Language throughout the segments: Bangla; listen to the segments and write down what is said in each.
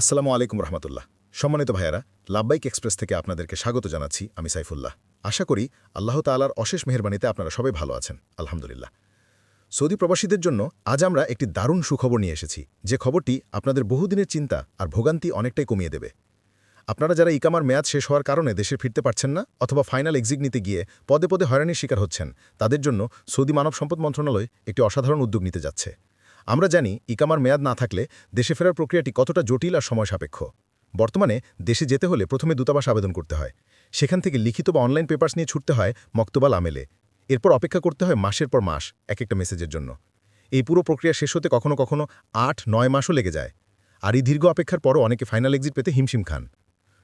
আসসালামু আলাইকুম রহমতুল্লাহ। সম্মানিত ভাইয়ারা, লাভবাইক এক্সপ্রেস থেকে আপনাদেরকে স্বাগত জানাচ্ছি আমি সাইফুল্লাহ। আশা করি আল্লাহ তালার অশেষ মেহরবানিতে আপনারা সবাই ভালো আছেন, আলহামদুলিল্লাহ। সৌদি প্রবাসীদের জন্য আজ আমরা একটি দারুণ সুখবর নিয়ে এসেছি। যে খবরটি আপনাদের বহুদিনের চিন্তা আর ভোগান্তি অনেকটাই কমিয়ে দেবে। আপনারা যারা ইকামার মেয়াদ শেষ হওয়ার কারণে দেশে ফিরতে পারছেন না অথবা ফাইনাল এক্সিট নিতে গিয়ে পদে পদে হয়রানির শিকার হচ্ছেন, তাদের জন্য সৌদি মানব সম্পদ মন্ত্রণালয় একটি অসাধারণ উদ্যোগ নিতে যাচ্ছে। আমরা জানি ইকামার মেয়াদ না থাকলে দেশে ফেরার প্রক্রিয়াটি কতটা জটিল আর সময় সাপেক্ষ বর্তমানে দেশে যেতে হলে প্রথমে দূতাবাস আবেদন করতে হয়। সেখান থেকে লিখিত বা অনলাইন পেপার্স নিয়ে ছুটতে হয় মক্তবাল আমেলে। এরপর অপেক্ষা করতে হয় মাসের পর মাস, এক একটা মেসেজের জন্য। এই পুরো প্রক্রিয়া শেষ হতে কখনো কখনো আট, নয় মাসও লেগে যায়। আর এই দীর্ঘ অপেক্ষার পরও অনেকে ফাইনাল এক্সিট পেতে হিমশিম খান।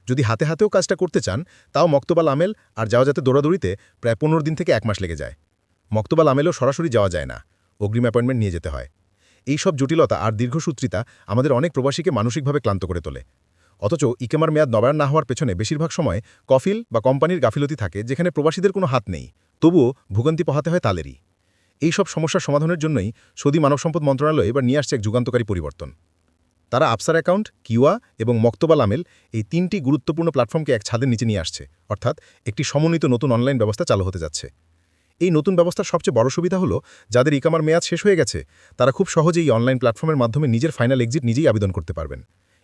যদি হাতে হাতেও কাজটা করতে চান, তাও মক্তবাল আমেল আর যাওয়া যাতে দৌড়াদৌড়িতে প্রায় পনেরো দিন থেকে এক মাস লেগে যায়। মক্তবাল আমেলও সরাসরি যাওয়া যায় না। অগ্রিম অ্যাপয়েন্টমেন্ট নিয়ে যেতে হয়। এই সব জটিলতা আর দীর্ঘসূত্রিতা আমাদের অনেক প্রবাসীকে মানসিকভাবে ক্লান্ত করে তোলে। অথচ ইকেমার মেয়াদ নবায়ন না হওয়ার পেছনে বেশিরভাগ সময় কফিল বা কোম্পানির গাফিলতি থাকে যেখানে প্রবাসীদের কোনো হাত নেই, তবুও ভোগান্তি পোহাতে হয় তালেরই। এই সব সমস্যার সমাধানের জন্যই সৌদি মানব সম্পদ মন্ত্রণালয় এবার নিয়ে আসছে এক যুগান্তকারী পরিবর্তন। তারা আফসার অ্যাকাউন্ট কিউয়া এবং মক্তবাল আমেল এই তিনটি গুরুত্বপূর্ণ প্ল্যাটফর্মকে এক ছাদের নিচে নিয়ে আসছে, অর্থাৎ একটি সমন্বিত নতুন অনলাইন ব্যবস্থা চালু হতে যাচ্ছে। এই নতুন ব্যবস্থার সবচেয়ে বড় সুবিধা হলো, যাদের ইকামার মেয়াদ শেষ হয়ে গেছে, তারা খুব সহজেই অনলাইন প্ল্যাটফর্মের মাধ্যমে নিজের ফাইনাল এক্সিট নিজেই আবেদন করতে পারবেন।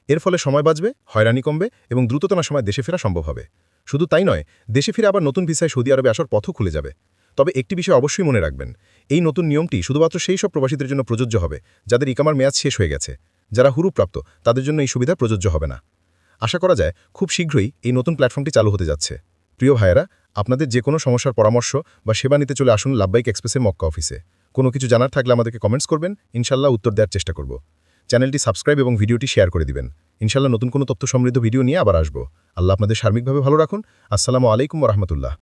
এর ফলে সময় বাঁচবে, হয়রানি কমবে এবং দ্রুততম সময় দেশে ফেরা সম্ভব হবে। শুধু তাই নয়, দেশে ফিরে আবার নতুন ভিসায় সৌদি আরবে আসার পথও খুলে যাবে। তবে একটি বিষয় অবশ্যই মনে রাখবেন, এই নতুন নিয়মটি শুধুমাত্র সেই সব প্রবাসীদের জন্য প্রযোজ্য হবে, যাদের ইকামার মেয়াদ শেষ হয়ে গেছে। যারা হুরুপ্রাপ্ত, তাদের জন্য এই সুবিধা প্রযোজ্য হবে না। আশা করা যায়, খুব শীঘ্রই এই নতুন প্ল্যাটফর্মটি চালু হতে যাচ্ছে। প্রিয় ভাইয়েরা আপনাদের যে কোনো সমস্যার পরামর্শ বা সেবা নিতে চলে আসুন লাভবাইক এক্সপ্রেসের মক্কা অফিসে। কোনো কিছু জানার থাকলে আমাদেরকে কমেন্টস করবেন ইনশাল্লাহ উত্তর দেওয়ার চেষ্টা করব। চ্যানেলটি সাবস্ক্রাইব এবং ভিডিওটি শেয়ার করে দিবেন। ইনশাল্লাহ নতুন কোনো তথ্য সমৃদ্ধ ভিডিও নিয়ে আবার আসব। আল্লাহ আপনাদের সার্বিকভাবে ভালো রাখুন। আসসালামু আলাইকুম রহমতুল্লাহ।